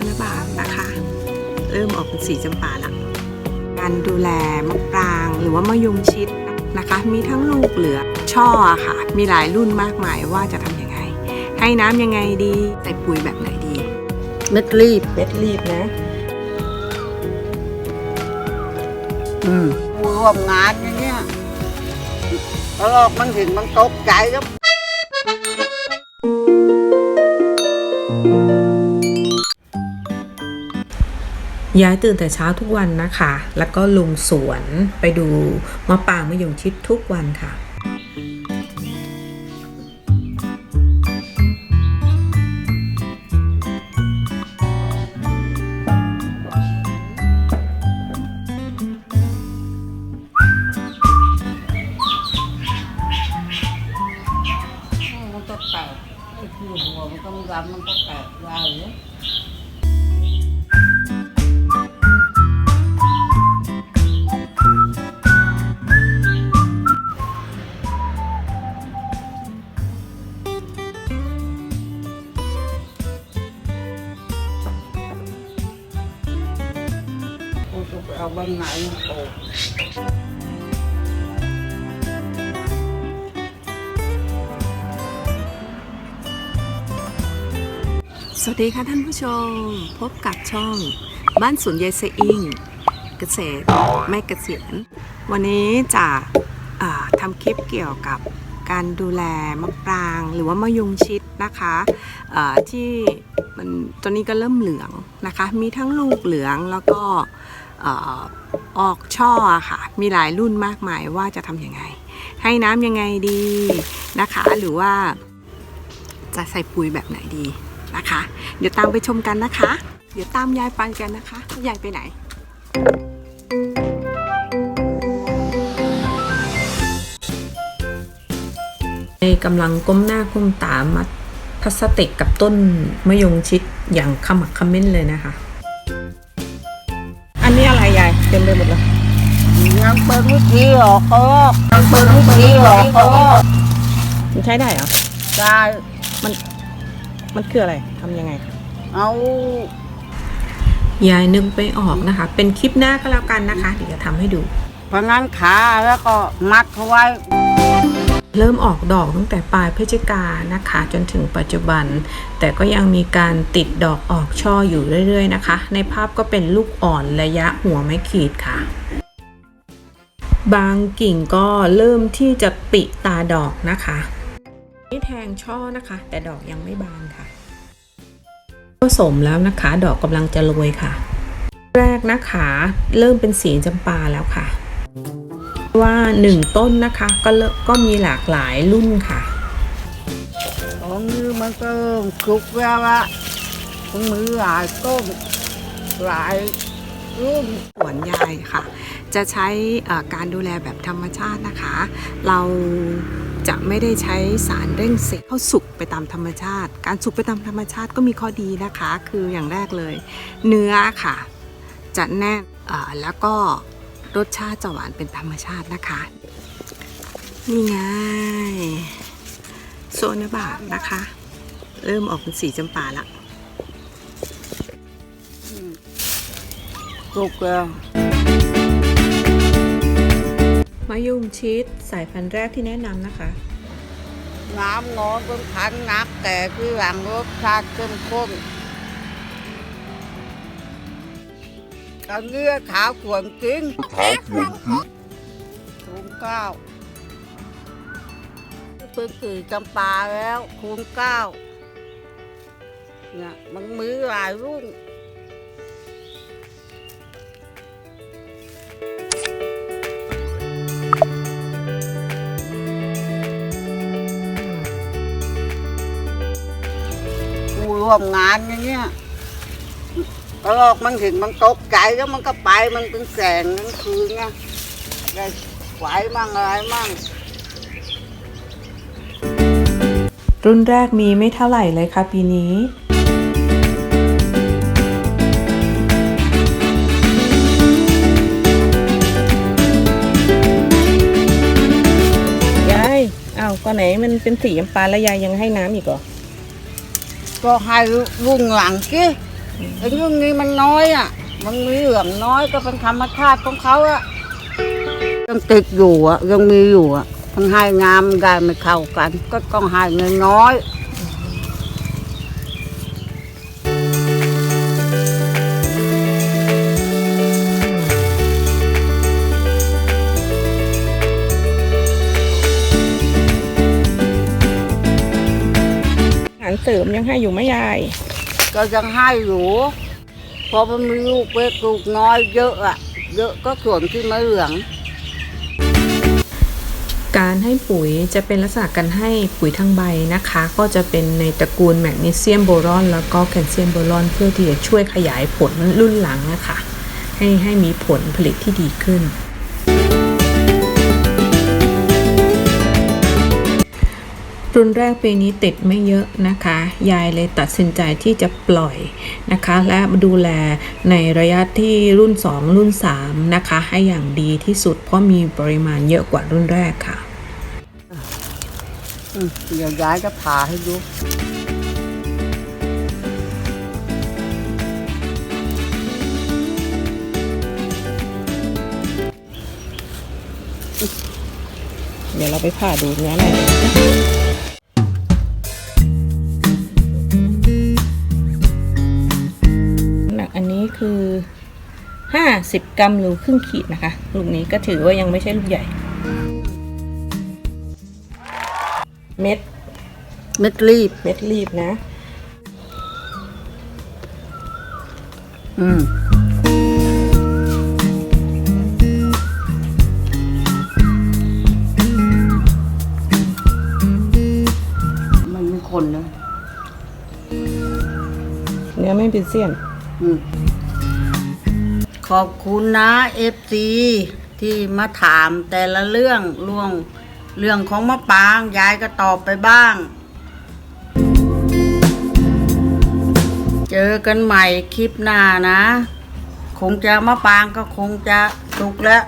นบาทนะคะ เริ่มออกเป็นสีจำปาละการดูแลมะปรางหรือว่ามะยงชิดนะคะ มีทั้งลูกเหลือช่ออะค่ะ มีหลายรุ่นมากมายว่าจะทำยังไง ให้น้ำยังไงดีใส่ปุ๋ยแบบไหนดี เม็ดรีบเม็ดรีบนะ อืมร่วมงานอย่างเงี้ยตลอกมันเห็นมันตกใจแล้ว ย้ายตื่นแต่เช้าทุกวันนะคะ แล้วก็ลงสวนไปดูมะปางมะยงชิดทุกวันค่ะมันก็แตกไอ้คือหัวมันก็รำมันก็แตกได้เลย เอาบางไหนปลูกสวัสดีค่ะท่านผู้ชม พบกับช่องบ้านสวนยายเซอิงเกษตรไม่เกษียณวันนี้จะอ่าทำคลิปเกี่ยวกับการดูแลมะปรางหรือว่ามะยงชิดนะคะที่มันตอนนี้ก็เริ่มเหลืองนะคะ มีทั้งลูกเหลืองแล้วก็ ออกช่อค่ะ มีหลายรุ่นมากมายว่าจะทำยังไง ให้น้ำยังไงดีนะคะ หรือว่าจะใส่ปุ๋ยแบบไหนดีนะคะ เดี๋ยวตามไปชมกันนะคะ เดี๋ยวตามยายไปกันนะคะยายไปไหนกำลังก้มหน้าก้มตามัดพลาสติกกับต้นมะยงชิดอย่างขมักขม้นเลยนะคะ เต็มไปหมดเลยยังเปิดวิธีออกก็ยังเปิดวิธีออกก็มันใช้ได้เหรอได้มันคืออะไรทำยังไง เอายายนึกไปออกนะคะ เป็นคลิปหน้าก็แล้วกันนะคะ เดี๋ยวจะทำให้ดูพนันขาแล้วก็มัดเขาไว้ เริ่มออกดอกตั้งแต่ปลายพฤศจิกานนะคะจนถึงปัจจุบัน แต่ก็ยังมีการติดดอกออกช่ออยู่เรื่อยๆนะคะ ในภาพก็เป็นลูกอ่อนระยะหัวไม้ขีดค่ะ บางกิ่งก็เริ่มที่จะปิตาดอกนะคะนี่แทงช่อนะคะ แต่ดอกยังไม่บานค่ะผสมแล้วนะคะ ดอกกำลังจะโรยค่ะ แรกนะคะ เริ่มเป็นสีจำปาแล้วค่ะ ว่าหนึ่งต้นนะคะก็เริ่มก็มีหลากหลายรุ่นค่ะของมือมันก็เริ่มสุกแล้วละของมือหลายต้นหลายรุ่นสวนยายค่ะ จะใช้เอ่อการดูแลแบบธรรมชาตินะคะ เราจะไม่ได้ใช้สารเร่งสีเข้าสุกไปตามธรรมชาติ การสุกไปตามธรรมชาติก็มีข้อดีนะคะ คืออย่างแรกเลย เนื้อค่ะ จะแน่นเอ่อแล้วก็ รสชาติจะหวานเป็นธรรมชาตินะคะ นี่ไงโซนบาทนะคะ เริ่มออกเป็นสีจำปาละสุกแล้วมะยงชิดสายพันธุ์แรกที่แนะนำนะคะ น้ำงอนเป็นพันนักแต่คือหลังรสชาติเข้มข้น กันเนื้อขาวขวนจริงคูณเก้าเป็นสีจำปาแล้วคูณเก้าเนี่ยมันมือหลายรุ่นกูร่วมงานอย่างเงี้ย ตลอกมันเห็นมันตกใจแล้วมันก็ไปมันเป็นแสงทั้งคืนไงได้ไหวมั่งอะไรมั่งรุ่นแรกมีไม่เท่าไหร่เลยค่ะปีนี้ ยายอ้าวก็ไหนมันเป็นสีจำปาแล้วยายยังให้น้ำอีกเหรอก็ให้รุ่นหลังกี้ ไอ้เรื่องนี้มันน้อยอะ มันมีเหลืองน้อยก็เป็นธรรมชาติของเขาอะยังติดอยู่อะยังมีอยู่อะมันให้งามได้ไม่เข้ากัน ก็ต้องให้เงินน้อยอาหารเสริมยังให้อยู่ไหมยาย ก็ยังให้อยู่เพอมันมีลูกเล็กลูกน้อยเยอะอะเยอะก็ส่วนที่ไม่เหลือง การให้ปุ๋ยจะเป็นลักษณะการให้ปุ๋ยทั้งใบนะคะ ก็จะเป็นในตระกูลแมกนีเซียมโบรอน แล้วก็แคลเซียมโบรอน เพื่อที่จะช่วยขยายผลรุ่นหลังนะคะให้ให้มีผลผลิตที่ดีขึ้น รุ่นแรกปีนี้ติดไม่เยอะนะคะ ยายเลยตัดสินใจที่จะปล่อยนะคะ และดูแลในระยะที่รุ่น 2 รุ่น 3 นะคะ ให้อย่างดีที่สุดเพราะมีปริมาณเยอะกว่ารุ่นแรกค่ะเดี๋ยวย้ายจะผ่าให้ดูเดี๋ยวเราไปผ่าดูเนื้อหน่อย นักอันนี้คือ50กรัมหรือครึ่งขีดนะคะ ลูกนี้ก็ถือว่ายังไม่ใช่ลูกใหญ่ เม็ด เม็ดรีบ เม็ดรีบนะ อืมมันมีคนนะ เนื้อไม่เป็นเสี้ยน อืม ขอบคุณนะเอฟซีที่มาถามแต่ละเรื่องล่วงเรื่องของมะปรางยายก็ตอบไปบ้าง เจอกันใหม่คลิปหน้านะ คงจะมะปรางก็คงจะสุกแล้ว